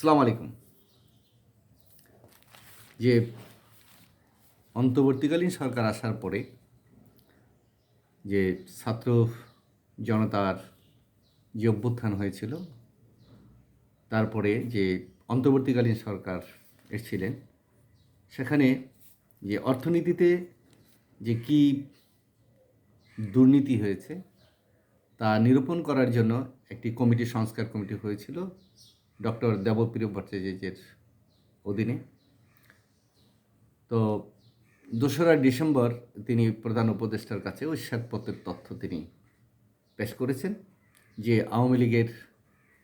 সালাম আলাইকুম। যে অন্তর্বর্তীকালীন সরকার আসার পরে যে ছাত্র জনতার যে অভ্যুত্থান হয়েছিল, তারপরে যে অন্তর্বর্তীকালীন সরকার এসেছিলেন, সেখানে যে অর্থনীতিতে যে কি দুর্নীতি হয়েছে, তা নিরূপণ করার জন্য একটি কমিটি, সংস্কার কমিটি হয়েছিল। ডক্টর দেবপ্রিয় ভট্টাচার্যের অধীনে। তো দোসরা ডিসেম্বর তিনি প্রধান উপদেষ্টার কাছে ওই শ্বেতপত্রের তথ্য তিনি পেশ করেছেন যে আওয়ামী লীগের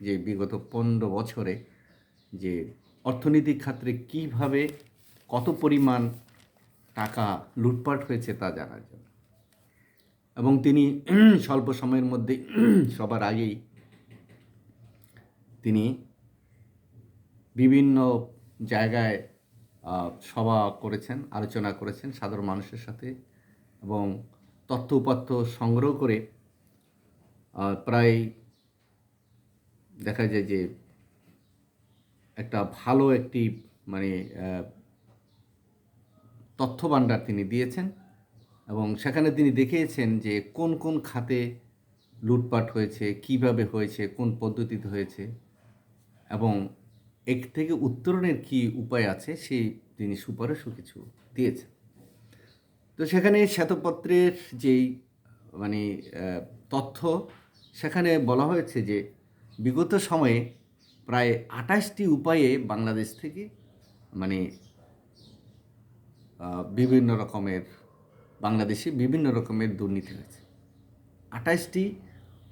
যে বিগত পনেরো বছরে যে অর্থনৈতিক ক্ষেত্রে কীভাবে কত পরিমাণ টাকা লুটপাট হয়েছে তা জানার জন্য। এবং তিনি স্বল্প সময়ের মধ্যে সবার আগেই তিনি বিভিন্ন জায়গায় সভা করেছেন, আলোচনা করেছেন সাধারণ মানুষের সাথে এবং তথ্য উপাত্ত সংগ্রহ করে প্রায় দেখা যায় যে একটা ভালো একটি মানে তথ্য ভাণ্ডার তিনি দিয়েছেন এবং সেখানে তিনি দেখিয়েছেন যে কোন কোন খাতে লুটপাট হয়েছে, কীভাবে হয়েছে, কোন পদ্ধতিতে হয়েছে এবং এক থেকে উত্তরণের কি উপায় আছে? সেই তিনি সুপারিশও কিছু দিয়েছেন। তো সেখানে শ্বেতপত্রের যেই মানে তথ্য, সেখানে বলা হয়েছে যে বিগত সময়ে প্রায় আঠাশটি উপায়ে বাংলাদেশ থেকে মানে বিভিন্ন রকমের, বাংলাদেশে বিভিন্ন রকমের দুর্নীতি হয়েছে। আঠাশটি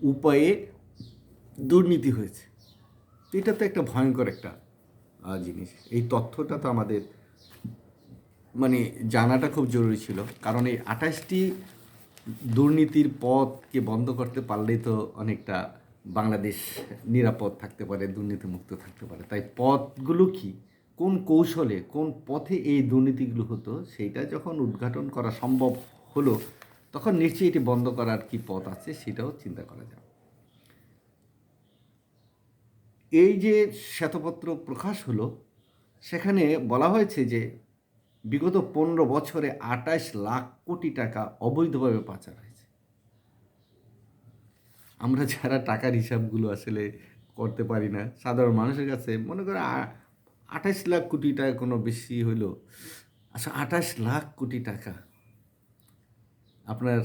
উপায়ে দুর্নীতি হয়েছে। তো এটা তো একটা ভয়ঙ্কর একটা জিনিস। এই তথ্যটা তো আমাদের মানে জানাটা খুব জরুরি ছিল। কারণ এই আঠাশটি দুর্নীতির পথকে বন্ধ করতে পারলেই তো অনেকটা বাংলাদেশ নিরাপদ থাকতে পারে, দুর্নীতিমুক্ত থাকতে পারে। তাই পথগুলো কি? কোন কৌশলে, কোন পথে এই দুর্নীতিগুলো হতো, সেইটা যখন উদ্ঘাটন করা সম্ভব হলো, তখন নিশ্চয়ই এটি বন্ধ করার কি পথ আছে, সেটাও চিন্তা করা যাবে এই যে শ্বেতপত্র প্রকাশ হলো, সেখানে বলা হয়েছে যে বিগত পনেরো বছরে আঠাশ লাখ কোটি টাকা অবৈধভাবে পাচার হয়েছে। আমরা যারা টাকার হিসাবগুলো আসলে করতে পারি না, সাধারণ মানুষের কাছে মনে করে আঠাশ লাখ কোটি টাকা কোনো বেশি হইল। আচ্ছা আঠাশ লাখ কোটি টাকা, আপনার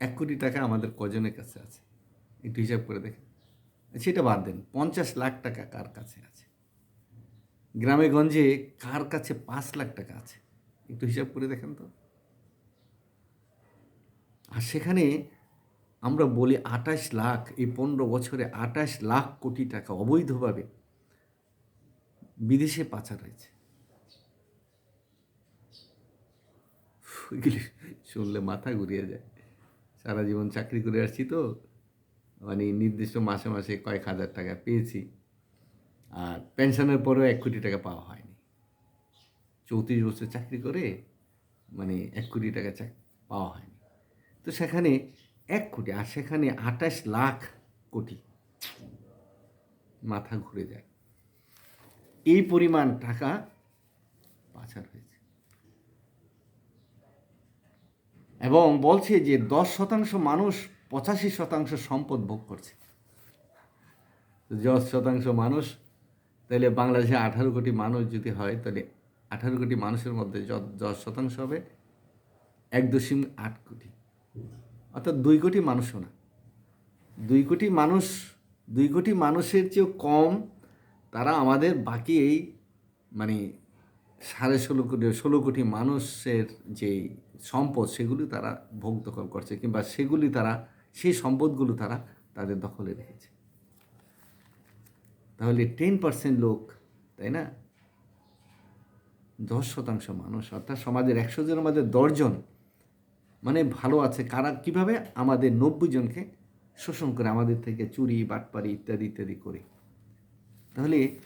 এক কোটি টাকা আমাদের কজনের কাছে আছে। একটু হিসাব করে দেখেন। সেটা বাদ দেন, পঞ্চাশ লাখ টাকা কার কাছে আছে? গ্রামে গঞ্জে কার কাছে পাঁচ লাখ টাকা আছে? একটু হিসাব করে দেখেন তো। আর সেখানে আমরা বলি আঠাশ লাখ, এই পনেরো বছরে আঠাশ লাখ কোটি টাকা অবৈধভাবে বিদেশে পাচার হয়েছে। শুনলে মাথা ঘুরিয়ে যায়। সারা জীবন চাকরি করে আসছি তো। মানে নির্দিষ্ট মাসে মাসে কয়েক হাজার টাকা পেয়েছি। আর পেনশনের পরেও এক কোটি টাকা পাওয়া হয়নি। চৌত্রিশ বছর চাকরি করে মানে এক কোটি টাকা পাওয়া হয়নি। তো সেখানে এক কোটি, আর সেখানে আঠাশ লাখ কোটি মাথা ঘুরে যায়। এই পরিমাণ টাকা পাচার হয়েছে। এবং বলছে যে দশ শতাংশ মানুষ পঁচাশি শতাংশ সম্পদ ভোগ করছে। দশ শতাংশ মানুষ, তাহলে বাংলাদেশে আঠারো কোটি মানুষ যদি হয়, তাহলে আঠারো কোটি মানুষের মধ্যে দশ শতাংশ হবে, এক দশমিক আট কোটি। অর্থাৎ দুই কোটি মানুষও না। দুই কোটি মানুষ, দুই কোটি মানুষের চেয়েও কম তারা আমাদের বাকি এই মানে সাড়ে ষোলো কোটি ষোলো কোটি মানুষের যে সম্পদ, সেগুলি তারা ভোগ দখল করছে, কিংবা সেগুলি তারা সেই সম্পদগুলো তারা তাদের দখলে রেখেছে। তাহলে টেন পার্সেন্ট লোক, তাই না? দশ শতাংশ মানুষ, অর্থাৎ সমাজের একশো জনের মধ্যে দশজন মানে ভালো আছে। কারা, কীভাবে? আমাদের নব্বই জনকে শোষণ করে আমাদের থেকে চুরি, বাটপারি ইত্যাদি ইত্যাদি করে। তাহলে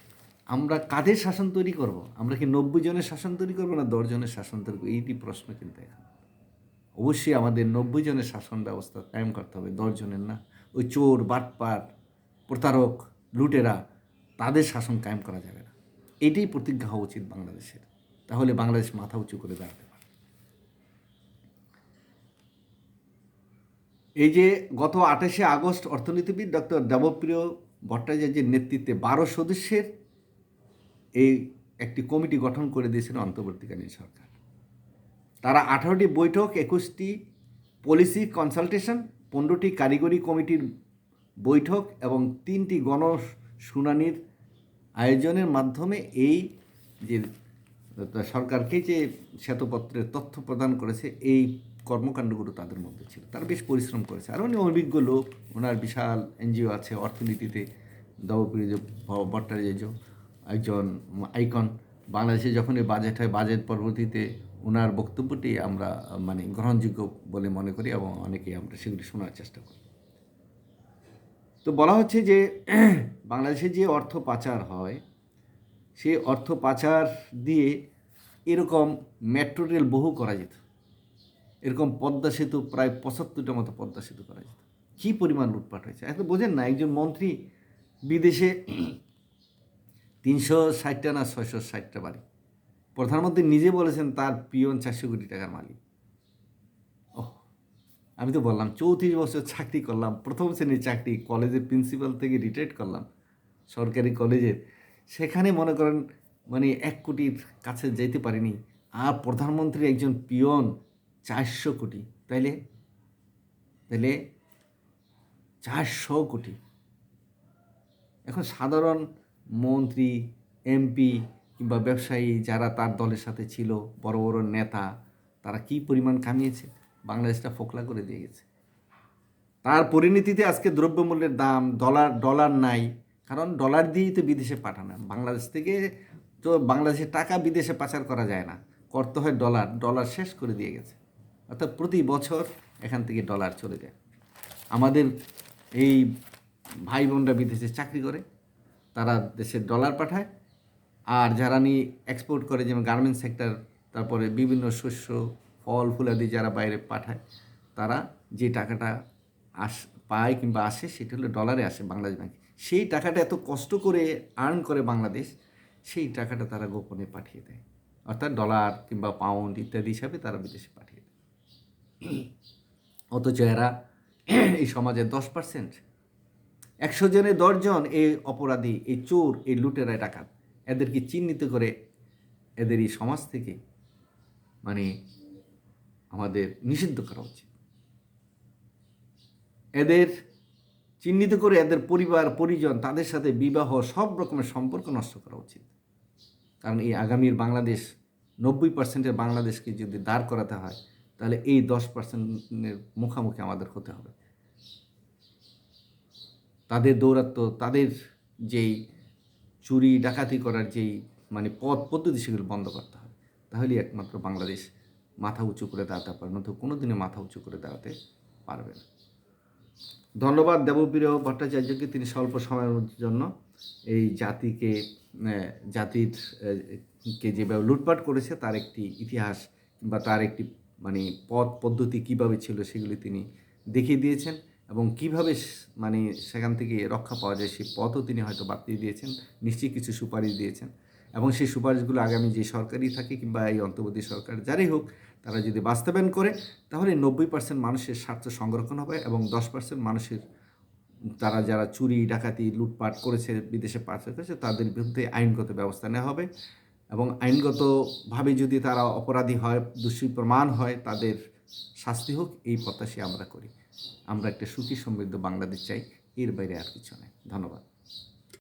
আমরা কাদের শাসন তৈরি করব? আমরা কি নব্বই জনের শাসন তৈরি করব না দশ জনের শাসন তৈরি করব? এইটি প্রশ্ন কিন্তু এখন। অবশ্যই আমাদের নব্বই জনের শাসন ব্যবস্থা কায়েম করতে হবে, দশ জনের না। ওই চোর, বাটপার, প্রতারক, লুটেরা, তাদের শাসন কায়েম করা যাবে না। এটাই প্রতিজ্ঞা হওয়া উচিত বাংলাদেশের। তাহলে বাংলাদেশ মাথা উঁচু করে দাঁড়াতে পারে এই যে গত আঠাশে আগস্ট অর্থনীতিবিদ ডক্টর দেবপ্রিয় ভট্টাচার্যের নেতৃত্বে বারো সদস্যের এই একটি কমিটি গঠন করে দিয়েছিল অন্তর্বর্তীকালীন সরকার। তারা আঠারোটি বৈঠক, একুশটি পলিসি কনসালটেশন, পনেরোটি কারিগরি কমিটির বৈঠক এবং তিনটি গণ শুনানির আয়োজনের মাধ্যমে এই যে সরকারকে যে শ্বেতপত্রের তথ্য প্রদান করেছে, এই কর্মকাণ্ডগুলো তাদের মধ্যে ছিল। তারা বেশ পরিশ্রম করেছে। আর উনি অভিজ্ঞ লোক ওনার বিশাল এনজিও আছে, অর্থনীতিতে দবপ্রিয় ভট্টাচার্য, একজন আইকন। বাংলাদেশে যখন এই বাজেট হয়, বাজেট পরবর্তীতে ওনার বক্তব্যটি আমরা মানে গ্রহণযোগ্য বলে মনে করি এবং অনেকেই আমরা সেগুলি শোনার চেষ্টা করি। তো বলা হচ্ছে যে, বাংলাদেশে যে অর্থ পাচার হয় সেই অর্থ পাচার দিয়ে এরকম মেট্রো রেল বহু করা যেত। এরকম পদ্মা সেতু প্রায় পঁচাত্তরটা মতো পদ্মা সেতু করা যেত। কী পরিমাণ লুটপাট হয়েছে? এত বোঝেন না, একজন মন্ত্রী বিদেশে তিনশো ষাটটা না ছয়শো ষাটটা বাড়ি প্রধানমন্ত্রী নিজে বলেছেন তার পিয়ন চারশো কোটি টাকার মালিক। ওহ, আমি তো বললাম চৌত্রিশ বছর চাকরি করলাম, প্রথম শ্রেণির চাকরি, কলেজের প্রিন্সিপাল থেকে রিটায়ার্ড করলাম, সরকারি কলেজের সেখানে মনে করেন মানে এক কোটির কাছে যেতে পারিনি। আর প্রধানমন্ত্রী একজন পিয়ন চারশো কোটি, তাইলে? তাইলে চারশো কোটি। এখন সাধারণ মন্ত্রী, এমপি কিংবা ব্যবসায়ী যারা তার দলের সাথে ছিল, বড় বড় নেতা, তারা কি পরিমাণ কামিয়েছে? বাংলাদেশটা ফোকলা করে দিয়ে গেছে। তার পরিণতিতে আজকে দ্রব্যমূল্যের দাম ডলার ডলার নাই। কারণ ডলার দিয়েই তো বিদেশে পাঠানো। বাংলাদেশ থেকে তো বাংলাদেশের টাকা বিদেশে পাচার করা যায় না। করতে হয় ডলার। ডলার শেষ করে দিয়ে গেছে। অর্থাৎ প্রতি বছর এখান থেকে ডলার চলে যায়। আমাদের এই ভাই বোনরা বিদেশে চাকরি করে। তারা দেশে ডলার পাঠায়। আর যারা নিয়ে এক্সপোর্ট করে, যেমন গার্মেন্টস সেক্টর তারপরে বিভিন্ন শস্য, ফল, ফুলাদি যারা বাইরে পাঠায়, তারা যে টাকাটা আস, পায় কিংবা আসে, সেটা হলো ডলারে আসে বাংলাদেশ ব্যাংকে সেই টাকাটা এত কষ্ট করে আর্ন করে বাংলাদেশ সেই টাকাটা তারা গোপনে পাঠিয়ে দেয়। অর্থাৎ ডলার কিংবা পাউন্ড ইত্যাদি হিসাবে তারা বিদেশে পাঠিয়ে দেয়। অথচ এরা এই সমাজের দশ পার্সেন্ট একশো জনে দশজন এই অপরাধী, এই চোর, এই লুটেরা ডাকাত। এদেরকে চিহ্নিত করে এদের এই সমাজ থেকে মানে আমাদের নিষিদ্ধ করা উচিত। এদের চিহ্নিত করে এদের পরিবার, পরিজন, তাদের সাথে বিবাহ, সব রকমের সম্পর্ক নষ্ট করা উচিত। কারণ এই আগামীর বাংলাদেশ, নব্বই পার্সেন্টের বাংলাদেশকে যদি দাঁড় করাতে হয়, তাহলে এই দশ পার্সেন্টের মুখামুখি আমাদের হতে হবে। তাদের দৌরাত্ম তাদের যেই চুরি, ডাকাতি করার যেই মানে পথ পদ্ধতি সেগুলো বন্ধ করতে হবে তাহলেই একমাত্র বাংলাদেশ মাথা উঁচু করে দাঁড়াতে পারবে নয়তো কোনো দিনে মাথা উঁচু করে দাঁড়াতে পারবে না। ধন্যবাদ দেবপ্রিয় ভট্টাচার্যকে, তিনি স্বল্প সময়ের জন্য এই জাতিকে জাতির কে যেভাবে লুটপাট করেছে, তার একটি ইতিহাস বা তার একটি মানে পথ পদ্ধতি কীভাবে ছিল সেগুলি তিনি দেখিয়ে দিয়েছেন। এবং কীভাবে মানে সেখান থেকে রক্ষা পাওয়া যায় সেই পথও তিনি হয়তো বাতিয়ে দিয়েছেন, নিশ্চয়ই কিছু সুপারিশ দিয়েছেন। এবং সেই সুপারিশগুলো আগামী যে সরকারই থাকে কিংবা এই অন্তর্বর্তী সরকার যারাই হোক, তারা যদি বাস্তবায়ন করে, তাহলে নব্বই পার্সেন্ট মানুষের স্বার্থ সংরক্ষণ হবে এবং দশ পার্সেন্ট মানুষের, তারা যারা চুরি, ডাকাতি, লুটপাট করেছে, বিদেশে পাচার করেছে, তাদের বিরুদ্ধে আইনগত ব্যবস্থা নেওয়া হবে। এবং আইনগতভাবে যদি তারা অপরাধী হয়, দোষী প্রমাণ হয়, তাদের শাস্তি হোক, এই প্রত্যাশা আমরা করি। আমরা একটা সুখী সমৃদ্ধ বাংলাদেশ চাই এর বাইরে আর কিছু নাই ধন্যবাদ।